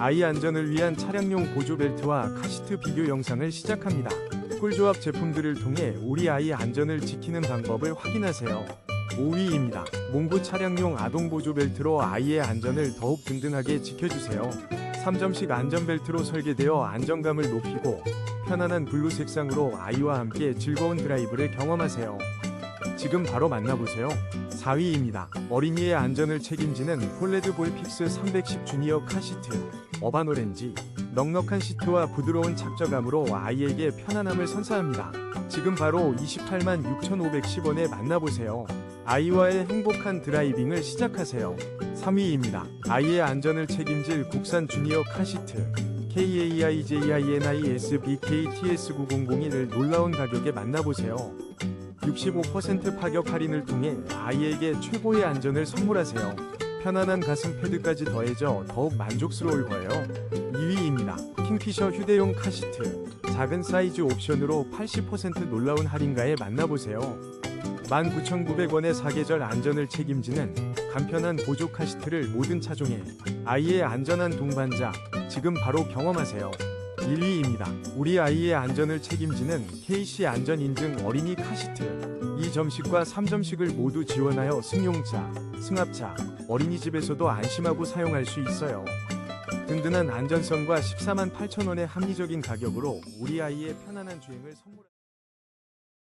아이 안전을 위한 차량용 보조벨트와 카시트 비교 영상을 시작합니다. 꿀조합 제품들을 통해 우리 아이 안전을 지키는 방법을 확인하세요. 5위입니다. 몽구 차량용 아동 보조벨트로 아이의 안전을 더욱 든든하게 지켜주세요. 3점식 안전벨트로 설계되어 안정감을 높이고 편안한 블루 색상으로 아이와 함께 즐거운 드라이브를 경험하세요. 지금 바로 만나보세요. 4위입니다. 어린이의 안전을 책임지는 폴레드 볼 픽스 310 주니어 카시트 어반 오렌지 넉넉한 시트와 부드러운 착저감으로 아이에게 편안함을 선사합니다. 지금 바로 28만 6,510원에 만나보세요. 아이와의 행복한 드라이빙을 시작하세요. 3위입니다. 아이의 안전을 책임질 국산 주니어 카시트 KAIJINISBKTS9001을 놀라운 가격에 만나보세요. 65% 파격 할인을 통해 아이에게 최고의 안전을 선물하세요. 편안한 가슴 패드까지 더해져 더욱 만족스러울 거예요. 2위입니다. 킹피셔 휴대용 카시트. 작은 사이즈 옵션으로 80% 놀라운 할인가에 만나보세요. 19,900원의 사계절 안전을 책임지는 간편한 보조 카시트를 모든 차종에 아이의 안전한 동반자 지금 바로 경험하세요. 1위입니다. 우리 아이의 안전을 책임지는 KC 안전 인증 어린이 카시트. 2점식과 3점식을 모두 지원하여 승용차, 승합차, 어린이집에서도 안심하고 사용할 수 있어요. 든든한 안전성과 14만 8천 원의 합리적인 가격으로 우리 아이의 편안한 주행을 선물